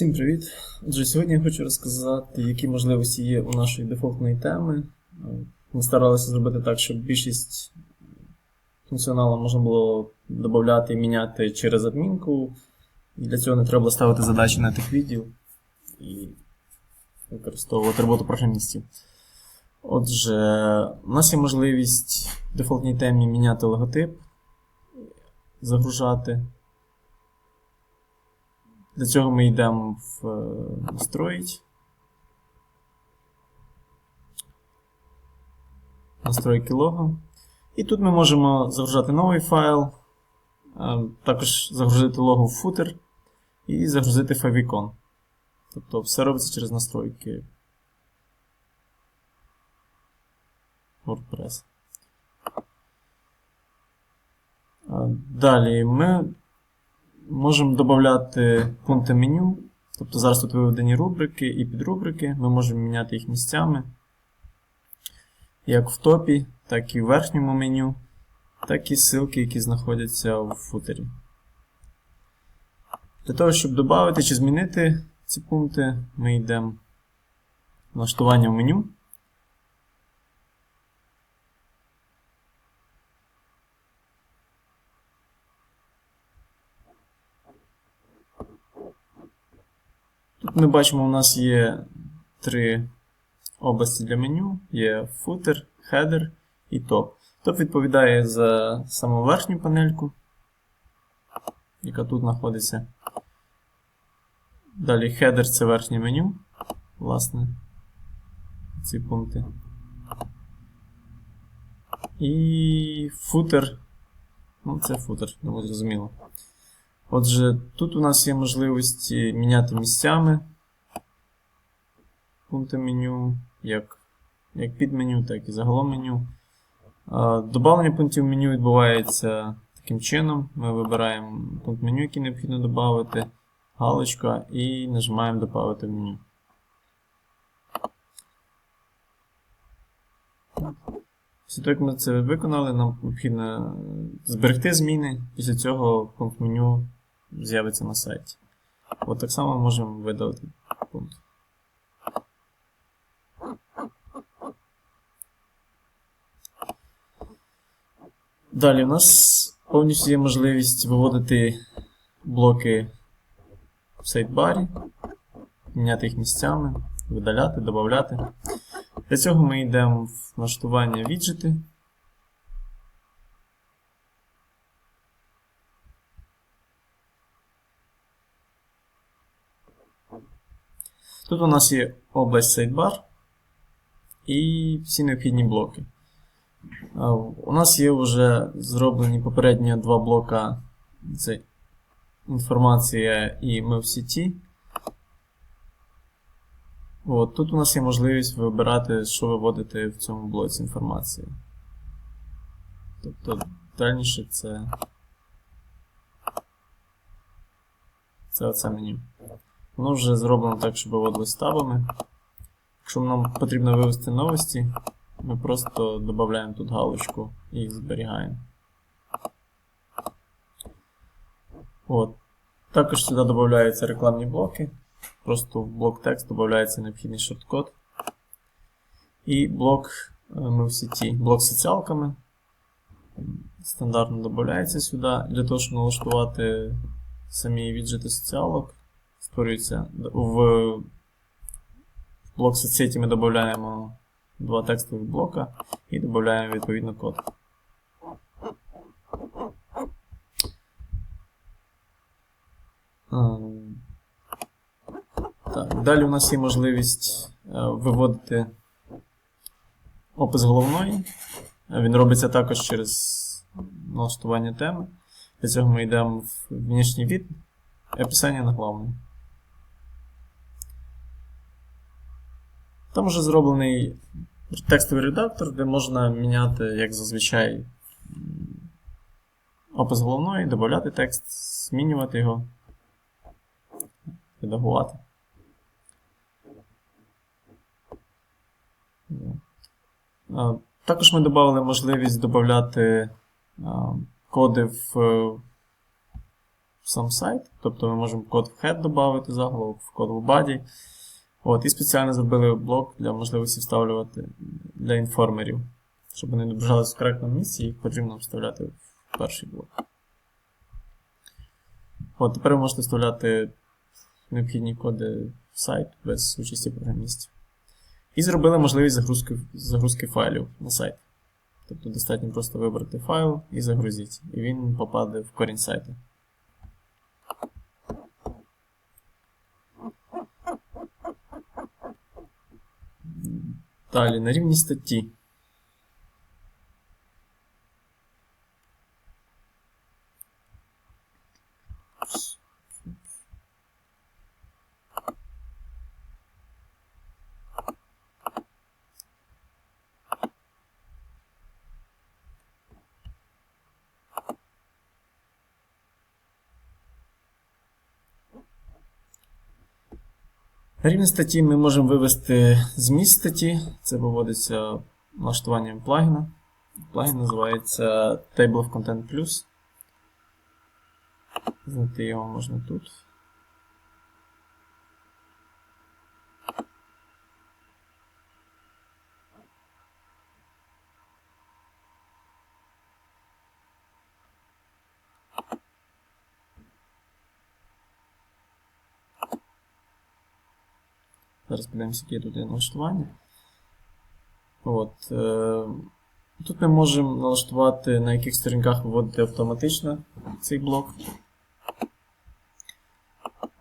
Всім привіт! Отже, сьогодні я хочу розказати, які можливості є у нашої дефолтної теми. Ми старалися зробити так, щоб більшість функціоналу можна було додати і міняти через адмінку. І для цього не треба було ставити задачі на тих відділ і використовувати роботу програмістів. Отже, у нас є можливість в дефолтній темі міняти логотип, загружати. Для цього ми йдемо в е, «Настроїть». Настройки лого. І тут ми можемо загружати новий файл, е, також загрузити лого в футер і загрузити favicon. Тобто все робиться через настройки WordPress. Е, Далі ми Можемо додати пункти меню. Тобто зараз тут виведені рубрики і підрубрики. Ми можемо міняти їх місцями. Як в топі, так і в верхньому меню, так і ссылки, які знаходяться в футері. Для того, щоб додати чи змінити ці пункти, ми йдемо в налаштування в меню. Тут ми бачимо, у нас є три області для меню: є футер, хедер і топ. Топ відповідає за саму верхню панельку, яка тут знаходиться. Далі хедер це верхнє меню, власне, ці пункти. І футер. Ну, це футер, думаю, зрозуміло. Отже, тут у нас є можливості міняти місцями пункти меню, як як під меню, так і загалом меню. Добавлення пунктів меню відбувається таким чином. Ми вибираємо пункт меню, який необхідно додати, галочка, і нажимаємо Додати в меню. Після того, як ми це виконали, нам необхідно зберегти зміни. Після цього пункт меню з'явиться на сайті. От так само можемо видалити пункт. Далі у нас повністю є можливість виводити блоки в сайт-барі, міняти їх місцями, видаляти, додати. Для цього ми йдемо в налаштування віджити. Тут у нас є область Sidebar і всі необхідні блоки. У нас є вже зроблені попередні два блока це інформація і ми в сіті. От, Тут у нас є можливість вибирати, що виводити в цьому блоці інформації. Тобто дальніше це це оце меню. Воно вже зроблено так, щоб виводилось табами. Якщо нам потрібно вивести новості, ми просто додаємо тут галочку і їх зберігаємо. От. Також сюди додаються рекламні блоки. Просто в блок текст додається необхідний шорткод. І блок е, ми в сеті, блок з соціалками. Стандартно додається сюди. Для того, щоб налаштувати самі віджити соціалок, створюється в блок соцсеті ми додаємо два текстових блока і додаємо відповідно код. Так, Далі у нас є можливість е, виводити опис головної. Він робиться також через налаштування теми. Для цього ми йдемо в внішній від описання на главний. Там вже зроблений текстовий редактор, де можна міняти, як зазвичай, опис головної, додати текст, змінювати його, редагувати. Також ми додали можливість додати коди в сам сайт. Тобто ми можемо код в head додати, заголовок, в код в body. От, і спеціально зробили блок для можливості вставлювати для інформерів. Щоб вони відображалися в коректному місці, їх потрібно вставляти в перший блок. От, тепер ви можете вставляти необхідні коди в сайт без участі програмістів. І зробили можливість загрузки, загрузки файлів на сайт. Тобто достатньо просто вибрати файл і загрузити. І він попаде в корінь сайту. Далі, на рівні статті. Рівні статті ми можемо вивести зміст статті. Це виводиться налаштуванням плагіна. Плагін називається Table of Content Plus. Знайти його можна тут. Зараз подивимося, які тут є налаштування. От, е, Тут ми можемо налаштувати, на яких сторінках виводити автоматично цей блок.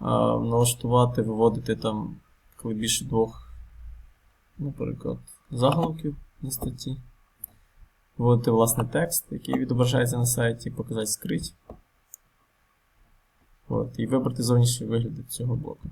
Налаштувати, виводити там, коли більше двох, наприклад, заголовків на статті. Вводити власне текст, який відображається на сайті, показати скрить. От, І вибрати зовнішній вигляд цього блоку.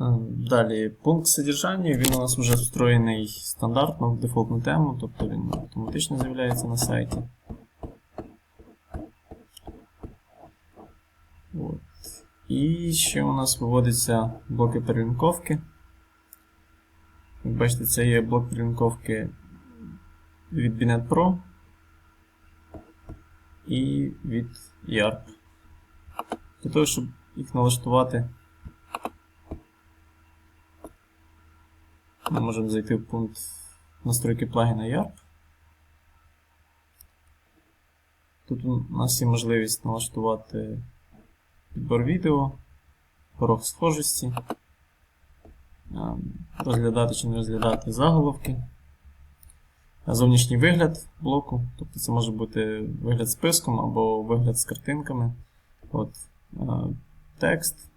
Далі, пункт содержання, він у нас вже встроєний стандартно в дефолтну тему, тобто він автоматично з'являється на сайті. От. І ще у нас виводяться блоки перелінковки. Як бачите, це є блок перелінковки від Binet Pro і від YARP. Для того, щоб їх налаштувати. Ми можемо зайти в пункт настройки плагіна YARP. Тут у нас є можливість налаштувати підбор відео, порог схожості, розглядати чи не розглядати заголовки, зовнішній вигляд блоку, тобто це може бути вигляд списком або вигляд з картинками, От, текст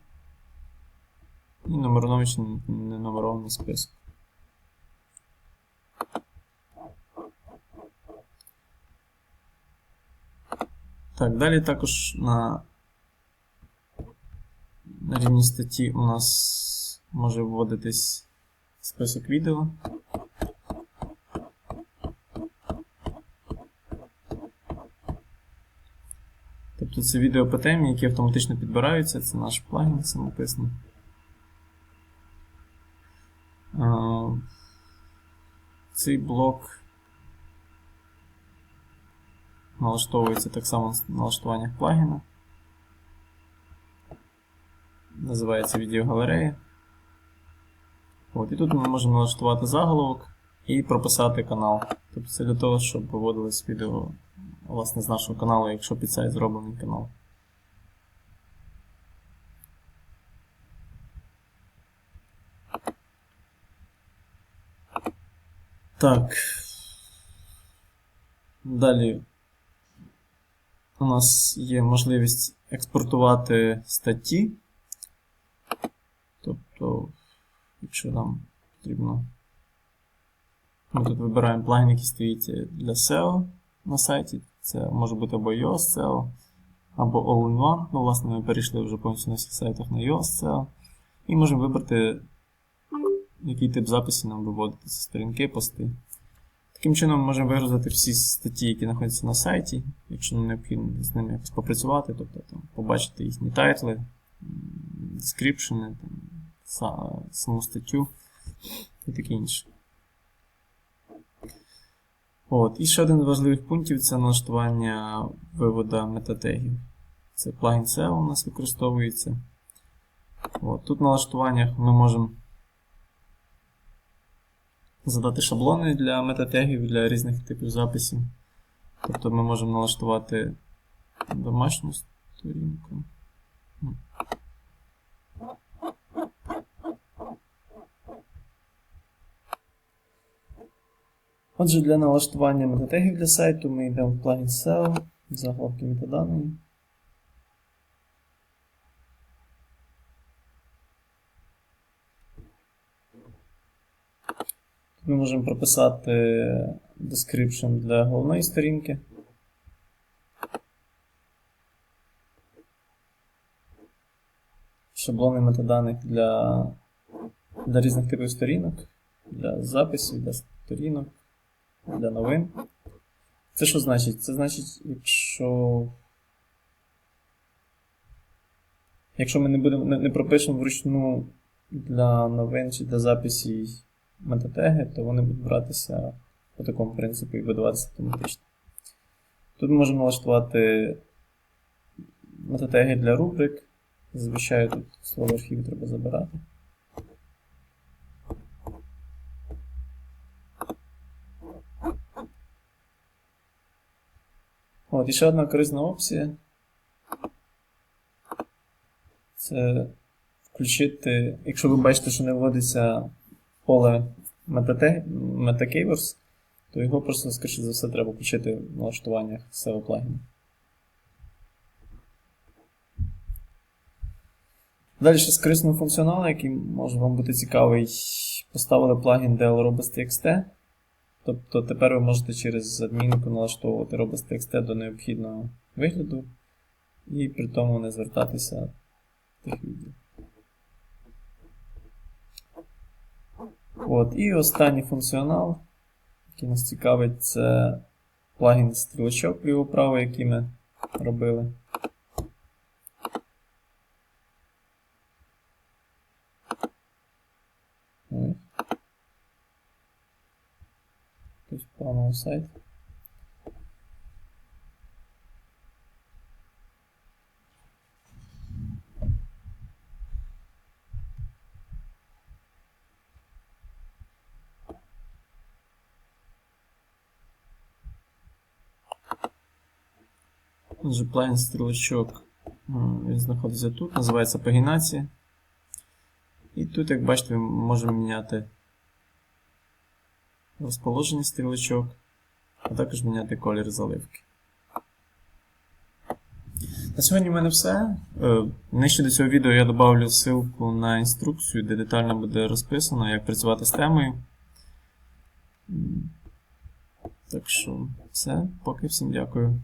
і номерований чи ненумерований список. Так, далі також на, рівні статті у нас може вводитись список відео. Тобто це відео по темі, які автоматично підбираються, це наш плагін самописний. Цей блок налаштовується так само в налаштуваннях плагіна. Називається відеогалерея. От, І тут ми можемо налаштувати заголовок і прописати канал. Тобто це для того, щоб виводилось відео власне, з нашого каналу, якщо під сайт зроблений канал. Так. Далі у нас є можливість експортувати статті. Тобто, якщо нам потрібно, ми тут вибираємо плагін, який стоїть для SEO на сайті. Це може бути або iOS SEO, або All-in-One. Ну, власне, ми перейшли вже повністю на всіх сайтах на iOS SEO. І можемо вибрати, який тип записів нам виводити. Це сторінки, пости. Таким чином ми можемо вигрузити всі статті, які знаходяться на сайті, якщо необхідно з ними якось попрацювати, тобто там, побачити їхні тайтли, дескріпшени, саму статтю і таке інше. От. І ще один з важливих пунктів це налаштування виводу метатегів. Це плагін SEO у нас використовується. От. Тут в налаштуваннях ми можемо задати шаблони для метатегів для різних типів записів. Тобто ми можемо налаштувати домашню сторінку. Отже, для налаштування метатегів для сайту ми йдемо в плагін SEO, заголовки метаданої. Ми можемо прописати description для головної сторінки. Шаблони метаданих для, для різних типів сторінок, для записів, для сторінок, для новин. Це що значить? Це значить, якщо. Якщо ми не будемо не, пропишемо вручну для новин чи для записів метатеги, то вони будуть братися по такому принципу і видаватися автоматично. Тут ми можемо налаштувати метатеги для рубрик. Зазвичай тут слово архів треба забирати. От, і ще одна корисна опція. Це включити, якщо ви бачите, що не вводиться поле MetaKeywords, то його просто, скоріше за все, треба включити в налаштуваннях SEO плагіну. Далі ще з корисного функціоналу, який може вам бути цікавий, поставили плагін DL. Тобто тепер ви можете через адмінку налаштовувати Robust.txt до необхідного вигляду і при тому не звертатися тих відео. От, і останній функціонал, який нас цікавить, це плагін стрілочок ліво-право, який ми робили. Ось. Плановий сайт. Отже, плагін стрілочок він знаходиться тут, називається пагінація. І тут, як бачите, ми можемо міняти розположення стрілочок, а також міняти колір заливки. На сьогодні в мене все. Е, Нижче до цього відео я додавлю ссылку на інструкцію, де детально буде розписано, як працювати з темою. Так що, все. Поки всім дякую.